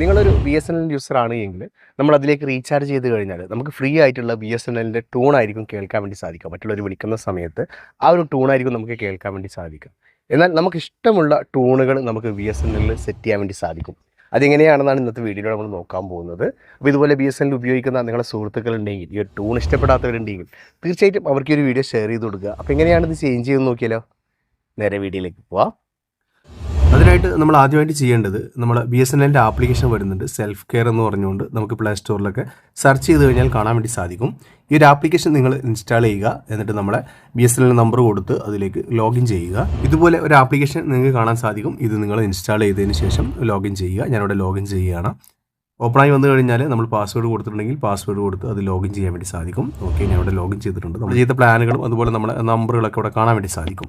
നിങ്ങളൊരു B S N L user ആണ് എങ്കിൽ നമ്മൾ അതിലേക്ക് റീചാർജ് ചെയ്ത് കഴിഞ്ഞാൽ നമുക്ക് ഫ്രീ ആയിട്ടുള്ള ബി എസ് എൻ എല്ലിന്റെ ടൂൺ ആയിരിക്കും കേൾക്കാൻ വേണ്ടി സാധിക്കുക. മറ്റുള്ളവർ വിളിക്കുന്ന സമയത്ത് ആ ഒരു ടൂൺ ആയിരിക്കും നമുക്ക് കേൾക്കാൻ വേണ്ടി സാധിക്കുക. എന്നാൽ നമുക്ക് ഇഷ്ടമുള്ള ടൂണുകൾ നമുക്ക് ബി എസ് എൻ എല്ലിൽ സെറ്റ് ചെയ്യാൻ വേണ്ടി സാധിക്കും. അതെങ്ങനെയാണെന്നാണ് ഇന്നത്തെ വീഡിയോയിൽ നമ്മൾ നോക്കാൻ പോകുന്നത്. അപ്പോൾ ഇതുപോലെ ബി എസ് എൻ ഉപയോഗിക്കുന്ന നിങ്ങളുടെ സുഹൃത്തുക്കളുണ്ടെങ്കിൽ ഈ ഒരു ടൂൺ ഇഷ്ടപ്പെടാത്തവരുണ്ടെങ്കിൽ തീർച്ചയായിട്ടും അവർക്ക് ഈ ഒരു വീഡിയോ ഷെയർ ചെയ്ത് കൊടുക്കുക. അപ്പോൾ എങ്ങനെയാണ് ഇത് ചേഞ്ച് ചെയ്ത് നോക്കിയാലോ? നേരെ വീഡിയോയിലേക്ക് പോവാം. അതിനായിട്ട് നമ്മൾ ആദ്യമായിട്ട് ചെയ്യേണ്ടത് നമ്മൾ ബി എസ് എൻ എല്ലിന്റെ ആപ്ലിക്കേഷൻ വരുന്നുണ്ട്. സെൽഫ് കെയർ എന്ന് പറഞ്ഞുകൊണ്ട് നമുക്ക് പ്ലേ സ്റ്റോറിലൊക്കെ സെർച്ച് ചെയ്ത് കഴിഞ്ഞാൽ കാണാൻ വേണ്ടി സാധിക്കും. ഈ ഒരു ആപ്ലിക്കേഷൻ നിങ്ങൾ ഇൻസ്റ്റാൾ ചെയ്യുക. എന്നിട്ട് നമ്മളെ B S N L number കൊടുത്ത് അതിലേക്ക് ലോഗിൻ ചെയ്യുക. ഇതുപോലെ ഒരു ആപ്ലിക്കേഷൻ നിങ്ങൾക്ക് കാണാൻ സാധിക്കും. ഇത് നിങ്ങൾ ഇൻസ്റ്റാൾ ചെയ്തതിന് ശേഷം ലോഗിൻ ചെയ്യുക. ഞാനിവിടെ ലോഗിൻ ചെയ്യുകയാണ്. ഓപ്പണായി വന്നു കഴിഞ്ഞാൽ നമ്മൾ പാസ്വേഡ് കൊടുത്തിട്ടുണ്ടെങ്കിൽ പാസ്വേഡ് കൊടുത്ത് അത് ലോഗിൻ ചെയ്യാൻ വേണ്ടി സാധിക്കും. ഓക്കെ ഞാൻ ഇവിടെ ലോഗിൻ ചെയ്തിട്ടുണ്ട്. നമ്മൾ ചെയ്ത പ്ലാനുകളും അതുപോലെ നമ്മുടെ നമ്പറുകളൊക്കെ ഇവിടെ കാണാൻ വേണ്ടി സാധിക്കും.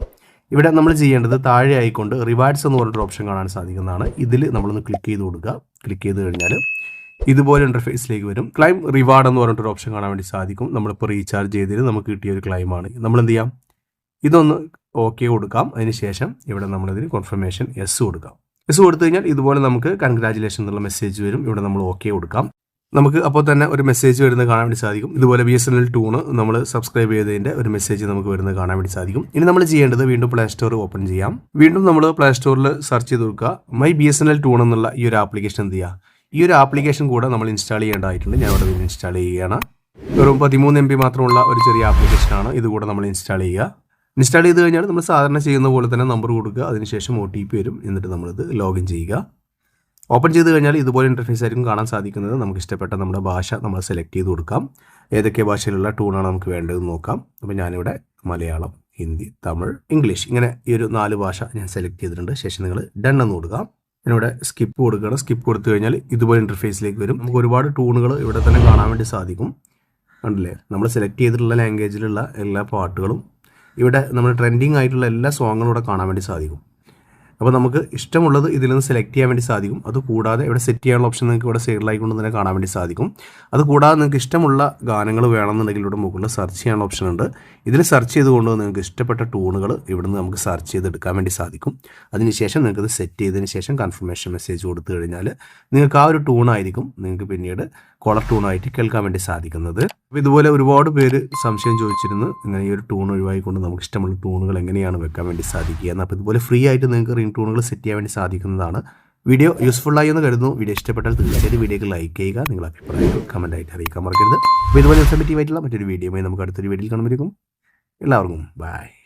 ഇവിടെ നമ്മൾ ചെയ്യേണ്ടത് താഴെ ആയിക്കൊണ്ട് റിവാർഡ്സ് എന്ന് പറഞ്ഞൊരു ഓപ്ഷൻ കാണാൻ സാധിക്കുന്നതാണ്. ഇതിൽ നമ്മളൊന്ന് ക്ലിക്ക് ചെയ്ത് കൊടുക്കുക. ക്ലിക്ക് ചെയ്ത് കഴിഞ്ഞാൽ ഇതുപോലെ ഇന്റർഫേസിലേക്ക് വരും. ക്ലൈം റിവാർഡ് എന്ന് പറഞ്ഞിട്ടൊരു ഓപ്ഷൻ കാണാൻ വേണ്ടി സാധിക്കും. നമ്മളിപ്പോൾ റീചാർജ് ചെയ്തതിൽ നമുക്ക് കിട്ടിയ ഒരു ക്ലൈമാണ് നമ്മൾ എന്ത് ചെയ്യാം? ഇതൊന്ന് ഓക്കെ കൊടുക്കാം. അതിനുശേഷം ഇവിടെ നമ്മളിതിന് കോൺഫർമേഷൻ എസ് കൊടുക്കാം. എസ് കൊടുത്തു കഴിഞ്ഞാൽ ഇതുപോലെ നമുക്ക് കൺഗ്രാജുലേഷൻ എന്നുള്ള മെസ്സേജ് വരും. ഇവിടെ നമ്മൾ ഓക്കെ കൊടുക്കാം. നമുക്ക് അപ്പോൾ തന്നെ ഒരു മെസ്സേജ് വരുന്നത് കാണാൻ വേണ്ടി സാധിക്കും. ഇതുപോലെ B S N L tune നമ്മൾ സബ്സ്ക്രൈബ് ചെയ്തതിന്റെ ഒരു മെസ്സേജ് നമുക്ക് വരുന്നത് കാണാൻ വേണ്ടി സാധിക്കും. ഇനി നമ്മൾ ചെയ്യേണ്ടത് വീണ്ടും പ്ലേ സ്റ്റോർ ഓപ്പൺ ചെയ്യാം. വീണ്ടും നമ്മൾ പ്ലേ സ്റ്റോറിൽ സെർച്ച് ചെയ്ത് കൊടുക്കുക my B S N L tune എന്നുള്ള ഈ ഒരു ആപ്ലിക്കേഷൻ എന്ത് ചെയ്യുക? ഈ ഒരു ആപ്ലിക്കേഷൻ കൂടെ നമ്മൾ ഇൻസ്റ്റാൾ ചെയ്യേണ്ടതായിട്ടുണ്ട്. ഞാൻ അവിടെ ഇൻസ്റ്റാൾ ചെയ്യുകയാണ്. വെറും പതിമൂന്ന് എം ബി മാത്രമുള്ള ഒരു ചെറിയ ആപ്ലിക്കേഷനാണ് ഇത് ഇതുകൂടെ നമ്മൾ ഇൻസ്റ്റാൾ ചെയ്യുക. ഇൻസ്റ്റാൾ ചെയ്ത് കഴിഞ്ഞാൽ നമ്മൾ സാധാരണ ചെയ്യുന്ന പോലെ തന്നെ നമ്പർ കൊടുക്കുക. അതിനുശേഷം ഒ ടി പി വരും. എന്നിട്ട് നമ്മളിത് ലോഗിൻ ചെയ്യുക. ഓപ്പൺ ചെയ്ത് കഴിഞ്ഞാൽ ഇതുപോലെ ഇന്റർഫേസ് ആയിരിക്കും കാണാൻ സാധിക്കുന്നത്. നമുക്ക് ഇഷ്ടപ്പെട്ട നമ്മുടെ ഭാഷ നമ്മൾ സെലക്ട് ചെയ്ത് കൊടുക്കാം. ഏതൊക്കെ ഭാഷയിലുള്ള ടൂണാണ് നമുക്ക് വേണ്ടതെന്ന് നോക്കാം. അപ്പോൾ ഞാനിവിടെ മലയാളം ഹിന്ദി തമിഴ് ഇംഗ്ലീഷ് ഇങ്ങനെ ഈ ഒരു നാല് ഭാഷ ഞാൻ സെലക്ട് ചെയ്തിട്ടുണ്ട്. ശേഷം നിങ്ങൾ ഡൺ എന്ന് കൊടുക്കാം ഞാനിവിടെ സ്കിപ്പ് കൊടുക്കുകയാണ്. സ്കിപ്പ് കൊടുത്തു കഴിഞ്ഞാൽ ഇതുപോലെ ഇന്റർഫേസിലേക്ക് വരും. നമുക്ക് ഒരുപാട് ടൂണുകൾ ഇവിടെ തന്നെ കാണാൻ വേണ്ടി സാധിക്കും. കണ്ടില്ലേ? നമ്മൾ സെലക്ട് ചെയ്തിട്ടുള്ള ലാംഗ്വേജിലുള്ള എല്ലാ പാട്ടുകളും ഇവിടെ നമ്മൾ ട്രെൻഡിങ് ആയിട്ടുള്ള എല്ലാ സോങ്ങുകളും ഇവിടെ കാണാൻ വേണ്ടി സാധിക്കും. അപ്പോൾ നമുക്ക് ഇഷ്ടമുള്ളത് ഇതിൽ നിന്ന് സെലക്ട് ചെയ്യാൻ വേണ്ടി സാധിക്കും. അത് കൂടാതെ ഇവിടെ സെറ്റ് ചെയ്യാനുള്ള ഓപ്ഷൻ നിങ്ങൾക്ക് ഇവിടെ സൈഡിലായിക്കൊണ്ട് തന്നെ കാണാൻ വേണ്ടി സാധിക്കും. അത് കൂടാതെ നിങ്ങൾക്ക് ഇഷ്ടമുള്ള ഗാനങ്ങൾ വേണമെന്നുണ്ടെങ്കിൽ ഇവിടെ മുകളിൽ സെർച്ച് ചെയ്യാനുള്ള ഓപ്ഷൻ ഉണ്ട്. ഇതിൽ സെർച്ച് ചെയ്തുകൊണ്ട് നിങ്ങൾക്ക് ഇഷ്ടപ്പെട്ട ടൂണുകൾ ഇവിടുന്ന് നമുക്ക് സെർച്ച് ചെയ്തെടുക്കാൻ വേണ്ടി സാധിക്കും. അതിനുശേഷം നിങ്ങൾക്ക് ഇത് സെറ്റ് ചെയ്തതിന് ശേഷം കൺഫർമേഷൻ മെസ്സേജ് കൊടുത്തു കഴിഞ്ഞാൽ നിങ്ങൾക്ക് ആ ഒരു ടൂണായിരിക്കും നിങ്ങൾക്ക് പിന്നീട് കോളർ ടൂണായിട്ട് കേൾക്കാൻ വേണ്ടി സാധിക്കുന്നത്. അപ്പോൾ ഇതുപോലെ ഒരുപാട് പേര് സംശയം ചോദിച്ചിരുന്നു ഇങ്ങനെ ഈ ഒരു ടൂൺ ഒഴിവായിക്കൊണ്ട് നമുക്ക് ഇഷ്ടമുള്ള ടൂണുകൾ എങ്ങനെയാണ് വെക്കാൻ വേണ്ടി സാധിക്കുക അപ്പോൾ ഇതുപോലെ ഫ്രീ ആയിട്ട് നിങ്ങൾക്ക് റിംഗ് ടൂണുകൾ സെറ്റ് ചെയ്യാൻ വേണ്ടി സാധിക്കുന്നതാണ്. വീഡിയോ യൂസ്ഫുൾ ആയി എന്ന് കരുതുന്നു. വീഡിയോ ഇഷ്ടപ്പെട്ടാൽ തീർച്ചയായിട്ടും വീഡിയോക്ക് ലൈക്ക് ചെയ്യുക. നിങ്ങൾ അഭിപ്രായങ്ങൾ ആയിട്ട് അറിയിക്കാൻ മറക്കരുത്. അപ്പോൾ ഇതുപോലെ ഇൻഫർമേറ്റീവ് ആയിട്ടുള്ള മറ്റൊരു വീഡിയോയുമായി നമുക്ക് അടുത്തൊരു വീഡിയോയിൽ കാണുമ്പോഴേക്കും എല്ലാവർക്കും ബൈ